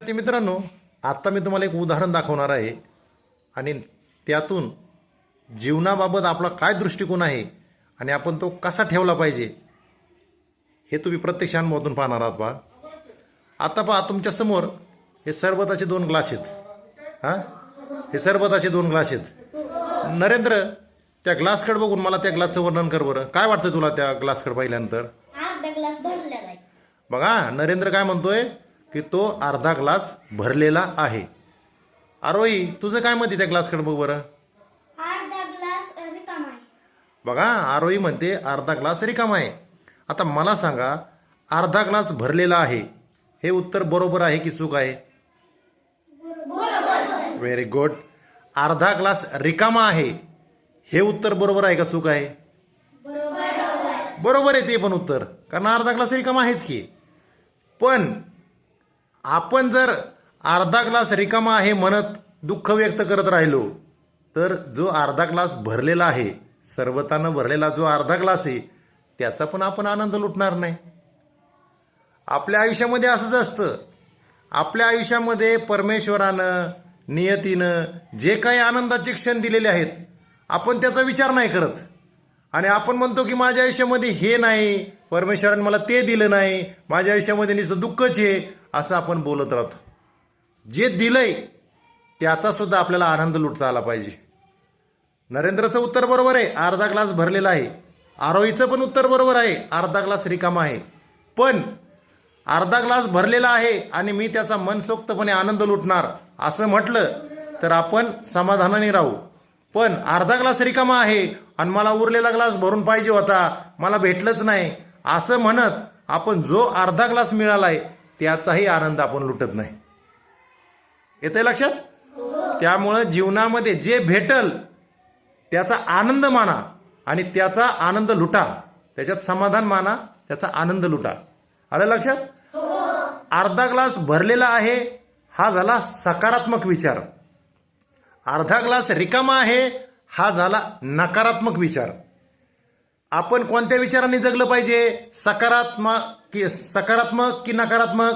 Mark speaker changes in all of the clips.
Speaker 1: ते मित्रांनो आत्ता मी तुम्हाला एक उदाहरण दाखवणार आहे. आणि त्यातून जीवनाबाबत आपला काय दृष्टिकोन आहे आणि आपण तो कसा ठेवला पाहिजे हे तुम्ही प्रत्यक्ष अनुभवातून पाहणार आहात पहा आता पहा तुमच्यासमोर हे सरबताचे दोन ग्लास आहेत. हां? हे सरबताचे दोन ग्लास आहेत. नरेंद्र त्या ग्लासकडे बघून मला त्या ग्लासचं वर्णन कर बरं. काय वाटतं तुला त्या ग्लासकडे पाहिल्यानंतर? बघा नरेंद्र काय म्हणतोय? की तो अर्धा ग्लास भरलेला आहे. आरोही तुझं काय मत आहे त्या ग्लासकडे बघ बरं? बघा आरोही म्हणते अर्धा ग्लास रिकामा आहे. आता मला सांगा अर्धा ग्लास भरलेला आहे. हे उत्तर बरोबर आहे की चूक आहे? व्हेरी गुड अर्धा ग्लास रिकामा आहे. हे उत्तर बरोबर आहे का चूक आहे? बरोबर आहे ते पण उत्तर. कारण अर्धा ग्लास रिकामा आहेच की. पण आपण जर अर्धा ग्लास रिकामा आहे म्हणत दुःख व्यक्त करत राहिलो तर जो अर्धा ग्लास भरलेला आहे सर्वतानं भरलेला जो अर्धा ग्लास आहे त्याचा पण आपण आनंद लुटणार नाही. आपल्या आयुष्यामध्ये असंच असतं. आपल्या आयुष्यामध्ये परमेश्वरानं नियतीनं जे काही आनंदाचे क्षण दिलेले आहेत आपण त्याचा विचार नाही करत. आणि आपण म्हणतो की माझ्या आयुष्यामध्ये हे नाही परमेश्वरानं मला ते दिलं नाही माझ्या आयुष्यामध्ये नुसतं दुःखच आहे असं आपण बोलत राहतो. जे दिलंय त्याचासुद्धा आपल्याला आनंद लुटता आला पाहिजे. नरेंद्रचं उत्तर बरोबर आहे अर्धा ग्लास भरलेला आहे. आरोहीचं पण उत्तर बरोबर आहे अर्धा ग्लास रिकामा आहे. पण अर्धा ग्लास भरलेला आहे आणि मी त्याचा मनसोक्तपणे आनंद लुटणार असं म्हटलं तर आपण समाधानाने राहू. पण अर्धा ग्लास रिकामा आहे आणि मला उरलेला ग्लास भरून पाहिजे होता मला भेटलंच नाही. असं म्हणत आपण जो अर्धा ग्लास मिळाला आहे त्याचाही आनंद आपण लुटत नाही. येते लक्षात? त्यामुळं जीवनामध्ये जे भेटल त्याचा आनंद माना आणि त्याचा आनंद लुटा. त्याच्यात समाधान माना त्याचा आनंद लुटा. आलं लक्षात? अर्धा ग्लास भरलेला आहे हा झाला सकारात्मक विचार. अर्धा ग्लास रिकामा आहे हा झाला नकारात्मक विचार. आपण कोणत्या विचारांनी जगलं पाहिजे? सकारात्मक की सकारात्मक की नकारात्मक?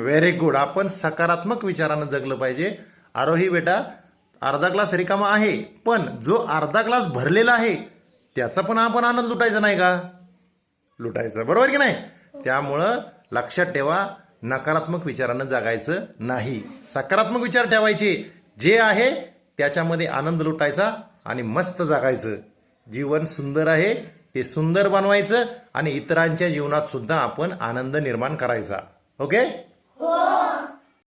Speaker 1: व्हेरी गुड आपण सकारात्मक विचारानं जगलं पाहिजे. आरोही बेटा अर्धा ग्लास रिकामा आहे पण जो अर्धा ग्लास भरलेला आहे त्याचा पण आपण आनंद लुटायचा नाही का? लुटायचा. बरोबर की नाही? त्यामुळं लक्षात ठेवा नकारात्मक विचारानं जगायचं नाही. सकारात्मक विचार ठेवायचे. जे आहे त्याच्यामध्ये आनंद लुटायचा आणि मस्त जगायचं. जीवन सुंदर आहे. ते सुंदर बनवायचं आणि इतरांच्या जीवनात सुद्धा आपण आनंद निर्माण करायचा. ओके हो.